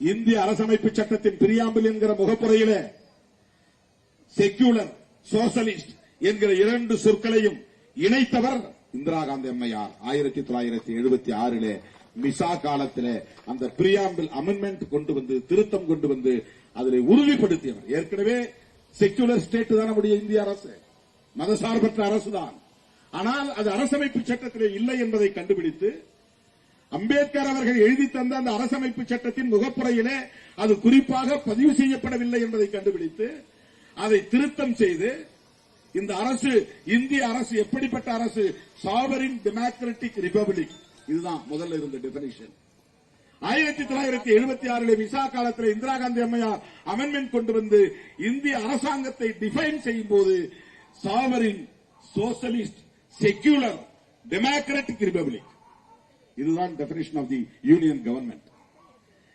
இந்திய அரசமைப்பு சட்டத்தின் பிரியாம்பில் என்கிற முகப்புறையில செக்யூலர் சோசலிஸ்ட் என்கிற இரண்டு சொற்களையும் இணைத்தவர் இந்திரா காந்தி அம்மையார். ஆயிரத்தி தொள்ளாயிரத்தி எழுபத்தி ஆறிலே மிசா காலத்திலே அந்த பிரியாம்பில் அமெண்ட்மெண்ட் கொண்டு வந்து திருத்தம் கொண்டு வந்து அதனை உறுதிப்படுத்தியவர். ஏற்கனவே செக்யூலர் ஸ்டேட் தான் நம்முடைய இந்திய அரசு. மதசார்பற்ற அரசுதான். ஆனால் அது அரசமைப்பு சட்டத்திலே இல்லை என்பதை கண்டுபிடித்து அம்பேத்கர் அவர்கள் எழுதி தந்த அந்த அரசமைப்பு சட்டத்தின் முகப்புறையிலே அது குறிப்பாக பதிவு செய்யப்படவில்லை என்பதை கண்டுபிடித்து அதை திருத்தம் செய்து இந்த அரசு இந்திய அரசு எப்படிப்பட்ட அரசு? சாவரின் டெமோக்ராட்டிக் ரிபப்ளிக் இதுதான் முதல்ல இருந்த டெபினிஷன் ஆயிரத்தி தொள்ளாயிரத்தி எழுபத்தி ஆறில் விசா காலத்தில் இந்திரா காந்தி அம்மையார் அமெண்ட்மெண்ட் கொண்டு வந்து இந்திய அரசாங்கத்தை டிஃபைன் செய்யும் போது sovereign socialist secular democratic republic இதுதான் definition of the union government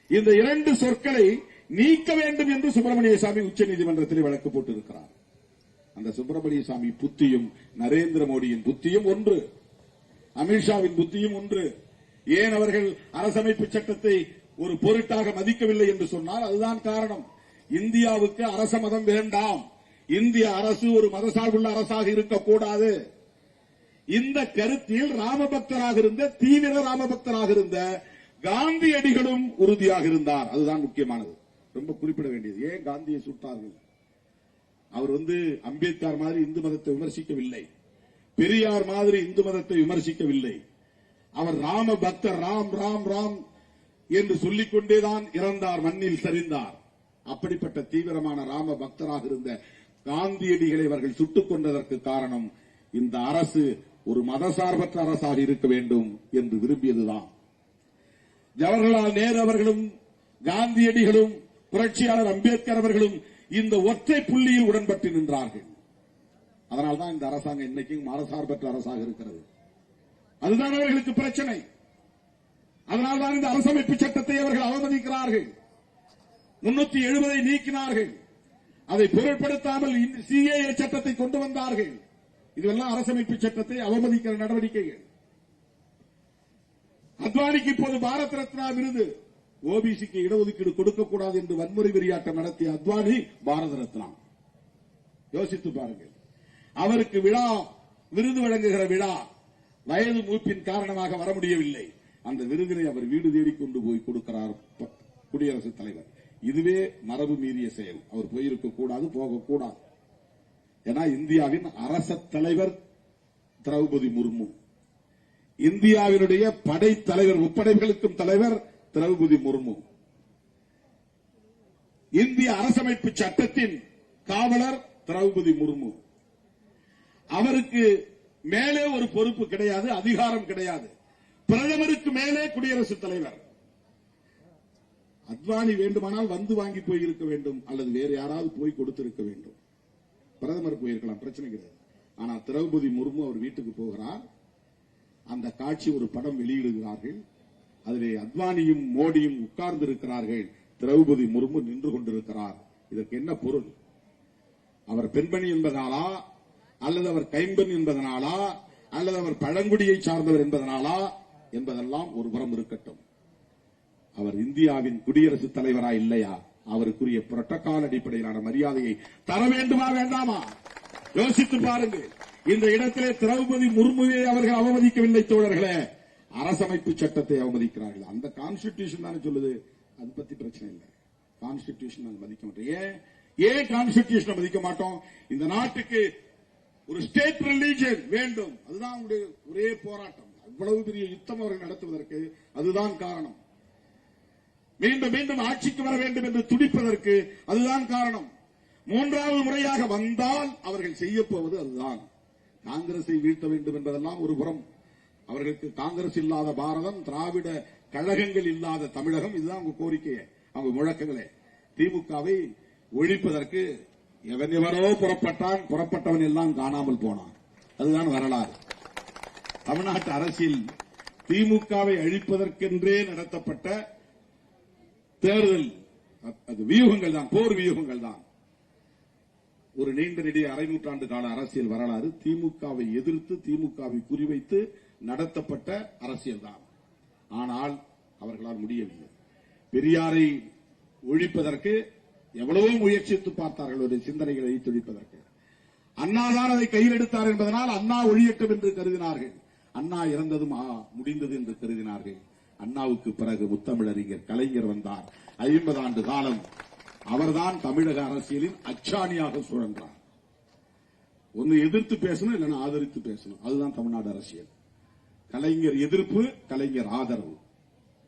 இந்த இரண்டு சொற்களை நீக்க வேண்டும் என்று சுப்பிரமணிய சாமி உச்சநீதிமன்றத்தில் வழக்கு போட்டிருக்கிறார். அந்த சுப்பிரமணிய சாமி புத்தியும் நரேந்திர மோடியின் புத்தியும் ஒன்று. அமித்ஷாவின் புத்தியும் ஒன்று. ஏன் அவர்கள் அரசமைப்பு சட்டத்தை ஒரு பொருட்டாக மதிக்கவில்லை என்று சொன்னால் அதுதான் காரணம். இந்தியாவுக்கு அரச மதம் வேண்டாம். இந்திய அரசு ஒரு மதசார்புள்ள அரசாக இருக்கக்கூடாது. இந்த கருத்தில் ராமபக்தராக இருந்த தீவிர ராமபக்தராக இருந்த காந்தியடிகளும் உறுதியாக இருந்தார். அதுதான் முக்கியமானது. ரொம்ப குறிப்பிட வேண்டியது. ஏன் காந்தியை சுட்டார்கள்? அவர் வந்து அம்பேத்கர் மாதிரி இந்து மதத்தை விமர்சிக்கவில்லை. பெரியார் மாதிரி இந்து மதத்தை விமர்சிக்கவில்லை. அவர் ராம பக்தர் ராம் ராம் ராம் என்று சொல்லிக்கொண்டேதான் இறந்தார் மண்ணில் சரிந்தார். அப்படிப்பட்ட தீவிரமான ராம பக்தராக இருந்த காந்தியடிகளை அவர்கள் சுட்டுக் கொண்டதற்கு காரணம் இந்த அரசு ஒரு மதசார்பற்ற அரசாக இருக்க வேண்டும் என்று விரும்பியதுதான். ஜவஹர்லால் நேரு அவர்களும் காந்தியடிகளும் புரட்சியாளர் அம்பேத்கர் அவர்களும் இந்த ஒற்றை புள்ளியில் உடன்பட்டு நின்றார்கள். அதனால்தான் இந்த அரசாங்கம் இன்னைக்கும் மதசார்பற்ற அரசாக இருக்கிறது. அதுதான் அவர்களுக்கு பிரச்சனை. அதனால்தான் இந்த அரசமைப்பு சட்டத்தை அவர்கள் அவமதிக்கிறார்கள். முன்னூத்தி எழுபதை நீக்கினார்கள். அதை பொருட்படுத்தாமல் சிஏஏ சட்டத்தை கொண்டு வந்தார்கள். இதுவெல்லாம் அரசமைப்பு சட்டத்தை அவமதிக்கிற நடவடிக்கைகள். அத்வானிக்கு இப்போது பாரத் ரத்னா விருது. ஓபிசிக்கு இடஒதுக்கீடு கொடுக்கக்கூடாது என்று வன்முறை வெறியாட்டம் நடத்திய அத்வானி பாரத ரத்னா. யோசித்து பாருங்கள். அவருக்கு விழா விருது வழங்குகிற விழா வயது மூப்பின் காரணமாக வர முடியவில்லை. அந்த விருதினை அவர் வீடு தேடி கொண்டு போய் கொடுக்கிறார் குடியரசுத் தலைவர். இதுவே மரபு மீறிய செயல். அவர் போயிருக்க கூடாது போகக்கூடாது. ஏன்னா இந்தியாவின் அரச தலைவர் திரௌபதி முர்மு. இந்தியாவினுடைய படைத்தலைவர் முப்படைகளுக்கும் தலைவர் திரௌபதி முர்மு. இந்திய அரசமைப்பு சட்டத்தின் காவலர் திரௌபதி முர்மு. அவருக்கு மேலே ஒரு பொறுப்பு கிடையாது அதிகாரம் கிடையாது. பிரதமருக்கு மேலே குடியரசுத் தலைவர். அத்வானி வேண்டுமானால் வந்து வாங்கி போய் இருக்க வேண்டும் அல்லது வேறு யாராவது போய் கொடுத்திருக்க வேண்டும். பிரதமர் போயிருக்கலாம் பிரச்சனை கிடையாது. ஆனா திரௌபதி முர்மு அவர் வீட்டுக்கு போகிறார். அந்த காட்சி ஒரு படம் வெளியிடுகிறார்கள். அதிலே அத்வானியும் மோடியும் உட்கார்ந்து இருக்கிறார்கள் திரௌபதி முர்மு நின்று கொண்டிருக்கிறார். இதற்கு என்ன பொருள்? அவர் பெண்மணி என்பதனாலா? அல்லது அவர் கைம்பெண் என்பதனாலா? அல்லது அவர் பழங்குடியை சார்ந்தவர் என்பதனாலா? என்பதெல்லாம் ஒரு புறம் இருக்கட்டும். அவர் இந்தியாவின் குடியரசுத் தலைவரா இல்லையா? அவருக்குரிய புரோட்டோகால் அடிப்படையிலான மரியாதையை தர வேண்டுமா வேண்டாமா? யோசித்து பாருங்கள். இந்த இடத்திலே திரௌபதி முர்முவை அவர்கள் அவமதிக்கவில்லை தோழர்களே. அரசமைப்பு சட்டத்தை அவமதிக்கிறார்கள். அந்த கான்ஸ்டிடியூஷன் தானே சொல்லுது. அது பத்தி பிரச்சனை இல்லை. கான்ஸ்டிடியூஷன் மதிக்க மாட்டோம். ஏன்? ஏன் கான்ஸ்டிடியூஷனை மதிக்க மாட்டோம்? இந்த நாட்டுக்கு ஒரு ஸ்டேட் ரிலீஜன் வேண்டும். அதுதான் அவங்களுடைய ஒரே போராட்டம். அவ்வளவு பெரிய யுத்தம் அவர்கள் நடத்துவதற்கு அதுதான் காரணம். மீண்டும் மீண்டும் ஆட்சிக்கு வர வேண்டும் என்று துடிப்பதற்கு அதுதான் காரணம். மூன்றாவது முறையாக வந்தால் அவர்கள் செய்யப்போவது அதுதான். காங்கிரஸை வீழ்த்த வேண்டும் என்பதெல்லாம் ஒரு புறம். அவர்களுக்கு காங்கிரஸ் இல்லாத பாரதம் திராவிட கழகங்கள் இல்லாத தமிழகம் இதுதான் அவங்க கோரிக்கை அவங்க முழக்கங்களே. திமுகவை ஒழிப்பதற்கு எவன் எவனோ புறப்பட்டான் புறப்பட்டவன் எல்லாம் காணாமல் போனான். அதுதான் வரலாறு. தமிழ்நாட்டு அரசியல் திமுகவை அழிப்பதற்கென்றே நடத்தப்பட்ட தேர்தல் அது வியூகங்கள் தான் போர் வியூகங்கள் தான். ஒரு நீண்ட நெடிய அரை நூற்றாண்டு கால அரசியல் வரலாறு திமுகவை எதிர்த்து திமுகவை குறிவைத்து நடத்தப்பட்ட அரசியல் தான். ஆனால் அவர்களால் முடியவில்லை. பெரியாரை ஒழிப்பதற்கு எவ்வளவோ முயற்சித்து பார்த்தார்கள் ஒரு சிந்தனைகளை துடிப்பதற்கு அண்ணாதான் அதை கையில் எடுத்தார் என்பதனால் அண்ணா ஒழியட்டும் என்று கருதினார்கள். அண்ணா இறந்ததும் முடிந்தது என்று கருதினார்கள். அண்ணாவுக்கு பிறகு முத்தமிழறிஞர் கலைஞர் வந்தார். ஐம்பது ஆண்டு காலம் அவர்தான் தமிழக அரசியலின் அச்சாணியாக சுழன்றார். ஒன்னு எதிர்த்து பேசணும் இல்லைன்னா ஆதரித்து பேசணும். அதுதான் தமிழ்நாடு அரசியல். கலைஞர் எதிர்ப்பு கலைஞர் ஆதரவு.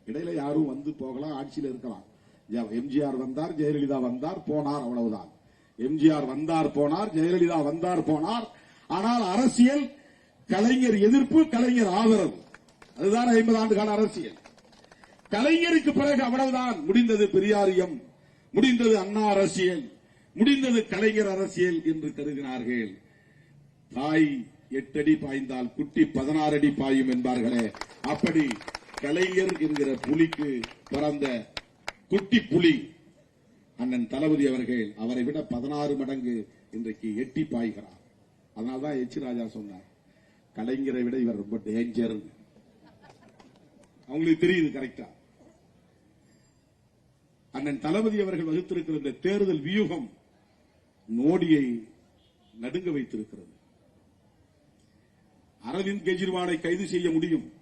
இடையில யாரும் வந்து போகலாம் ஆட்சியில் இருக்கலாம். ஜ- எம்ஜிஆர் வந்தார் ஜெயலலிதா வந்தார் போனார் அவ்வளவுதான். எம்ஜிஆர் வந்தார் போனார் ஜெயலலிதா வந்தார் போனார். ஆனால் அரசியல் கலைஞர் எதிர்ப்பு கலைஞர் ஆதரவு. அதுதான் ஐம்பது ஆண்டு கால அரசியல். கலைஞருக்கு பிறகு அவ்வளவுதான். முடிந்தது பெரியாரியம் முடிந்தது அண்ணா அரசியல் முடிந்தது கலைஞர் அரசியல் என்று கருதினார்கள். தாய் எட்டடி பாய்ந்தால் குட்டி பதினாறு அடி பாயும் என்பார்களே. அப்படி கலைஞர் என்கிற புலிக்கு பிறந்த குட்டி புலி அண்ணன் தளபதி அவர்கள் அவரை விட பதினாறு மடங்கு இன்றைக்கு எட்டி பாய்கிறார். அதனால்தான் எச். ராஜா சொன்னார் கலைஞரை விட இவர் ரொம்ப டேஞ்சர் அவங்களுக்கு தெரியுது கரெக்டா அண்ணன் தளபதி அவர்கள் வகுத்திருக்கிற இந்த தேர்தல் வியூகம் மோடியை நடுங்க வைத்திருக்கிறது. அரவிந்த் கெஜ்ரிவாலை கைது செய்ய முடியும்.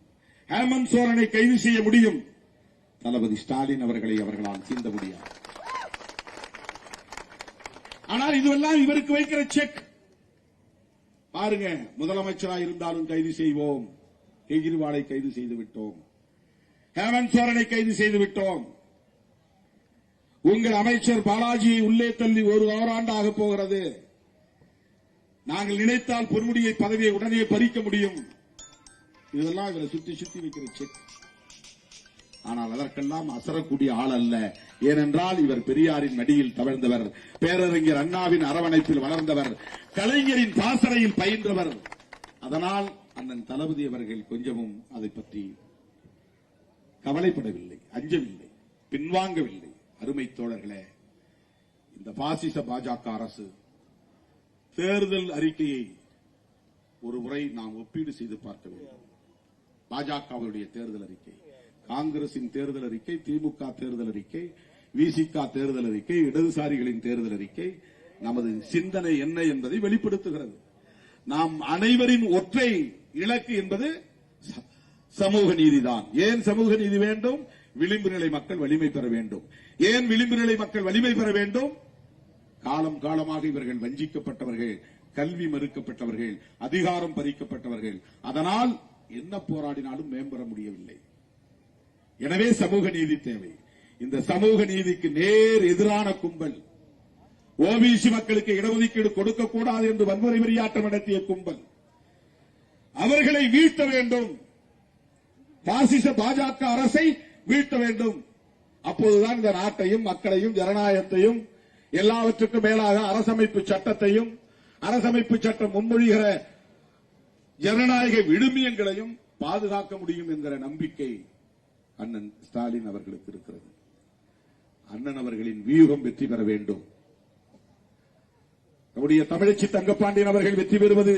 ஹேமந்த் சோரனை கைது செய்ய முடியும். தளபதி ஸ்டாலின் அவர்களை அவர்களால் சீண்ட முடியாது. ஆனால் இதுவெல்லாம் இவருக்கு வைக்கிற செக். பாருங்க முதலமைச்சராக இருந்தாலும் கைது செய்வோம். கெஜ்ரிவாலை கைது செய்து விட்டோம். ஹேமந்த் சோரனை கைது செய்து விட்டோம். உங்கள் அமைச்சர் பாலாஜியை உள்ளே தள்ளி ஒரு ஓராண்டாக போகிறது. நாங்கள் நினைத்தால் பொன்முடியை பதவியை உடனே பறிக்க முடியும். இதெல்லாம் இவரை சுத்தி சுத்தி வைக்கிற செக். ஆனால் அதற்கெல்லாம் அசரக்கூடிய ஆள் அல்ல. ஏனென்றால் இவர் பெரியாரின் மடியில் தவழ்ந்தவர். பேரறிஞர் அண்ணாவின் அரவணைப்பில் வளர்ந்தவர். கலைஞரின் பாசறையில் பயின்றவர். அதனால் அண்ணன் தளபதி அவர்கள் கொஞ்சமும் அதை பற்றி கவலைப்படவில்லை அஞ்சவில்லை பின்வாங்கவில்லை. அருமை தோழர்களே இந்த பாசிச பாஜக அரசு தேர்தல் அறிக்கையை ஒரு முறை நாம் ஒப்பீடு செய்து பார்க்க வேண்டும். பாஜகவுடைய தேர்தல் அறிக்கை காங்கிரசின் தேர்தல் அறிக்கை திமுக தேர்தல் அறிக்கை விசிக தேர்தல் அறிக்கை இடதுசாரிகளின் தேர்தல் அறிக்கை நமது சிந்தனை என்ன என்பதை வெளிப்படுத்துகிறது. நாம் அனைவரின் ஒற்றை இலக்கு என்பது சமூக நீதிதான். ஏன் சமூக நீதி வேண்டும்? விளிம்பு நிலை மக்கள் வலிமை பெற வேண்டும். ஏன் விளிம்பு நிலை மக்கள் வலிமை பெற வேண்டும்? காலம் காலமாக இவர்கள் வஞ்சிக்கப்பட்டவர்கள் கல்வி மறுக்கப்பட்டவர்கள் அதிகாரம் பறிக்கப்பட்டவர்கள். அதனால் என்ன போராடினாலும் மேம்பெற முடியவில்லை. எனவே சமூக நீதி தேவை. இந்த சமூக நீதிக்கு நேர் எதிரான கும்பல். ஓபிசி மக்களுக்கு இடஒதுக்கீடு கொடுக்கக்கூடாது என்று வன்முறை வெறியாட்டம் நடத்திய கும்பல். அவர்களை வீழ்த்த வேண்டும். பாசிச பாஜக அரசை வீழ்த்த வேண்டும். அப்போதுதான் இந்த நாட்டையும் மக்களையும் ஜனநாயகத்தையும் எல்லாவற்றுக்கும் மேலாக அரசமைப்பு சட்டத்தையும் அரசமைப்பு சட்டம் முன்மொழிகிற ஜனநாயக விழுமியங்களையும் பாதுகாக்க முடியும் என்கிற நம்பிக்கை அண்ணன் ஸ்டாலின் அவர்களுக்கு இருக்கிறது. அண்ணன் அவர்களின் வியூகம் வெற்றி பெற வேண்டும். நம்முடைய தமிழச்சி தங்கப்பாண்டியன் அவர்கள் வெற்றி பெறுவது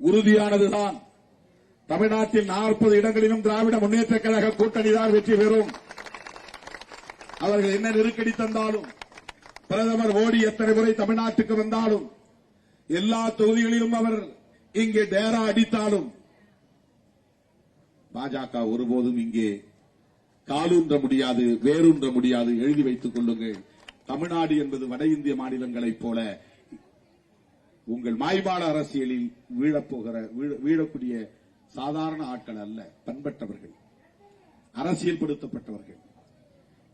உறுதியானதுதான். தமிழ்நாட்டில் நாற்பது இடங்களிலும் திராவிட முன்னேற்ற கழக கூட்டணிதான் வெற்றி பெறும். அவர்கள் என்ன நெருக்கடி தந்தாலும் பிரதமர் மோடி எத்தனை முறை தமிழ்நாட்டுக்கு வந்தாலும் எல்லா தொகுதிகளிலும் அவர் இங்கே டேரா அடித்தாலும் பாஜக ஒருபோதும் இங்கே காலூன்ற முடியாது வேரூன்ற முடியாது எழுதி வைத்துக் கொள்ளுங்கள். தமிழ்நாடு என்பது வட இந்திய மாநிலங்களைப் போல உங்கள் மாய்மால அரசியலில் வீழப்போகிற வீழ- வீழக்கூடிய சாதாரண ஆட்கள் அல்ல பண்பட்டவர்கள் அரசியல்படுத்தப்பட்டவர்கள்.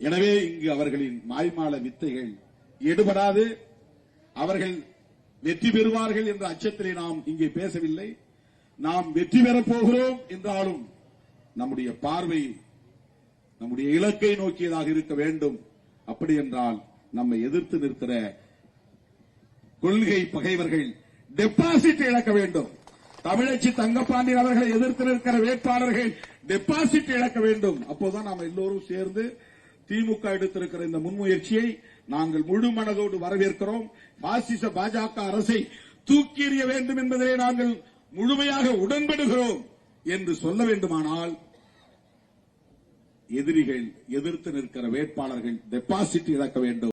எனவே இங்கு அவர்களின் மாய்மால வித்தைகள் எடுபடாது. அவர்கள் வெற்றி பெறுவார்கள் என்ற அச்சத்திலே நாம் இங்கே பேசவில்லை. நாம் வெற்றி பெறப் போகிறோம் என்றாலும் நம்முடைய பார்வை நம்முடைய இலக்கை நோக்கியதாக இருக்க வேண்டும். அப்படி என்றால் நம்மை எதிர்த்து நிற்கிற கொள்கை பகைவர்கள் டெபாசிட் இழக்க வேண்டும். தமிழச்சி தங்கப்பாண்டியன் அவர்களை எதிர்த்து நிற்கிற வேட்பாளர்கள் டெபாசிட் இழக்க வேண்டும். அப்போதான் நாம் எல்லோரும் சேர்ந்து திமுக எடுத்திருக்கிற இந்த முன்முயற்சியை நாங்கள் முழு மனதோடு வரவேற்கிறோம். பாசிச பாஜக அரசை தூக்கி எறிய வேண்டும் என்பதிலே நாங்கள் முழுமையாக உடன்படுகிறோம் என்று சொல்ல வேண்டுமானால் எதிரிகள் எதிர்த்து நிற்கிற வேட்பாளர்கள் டெபாசிட் இழக்க வேண்டும்.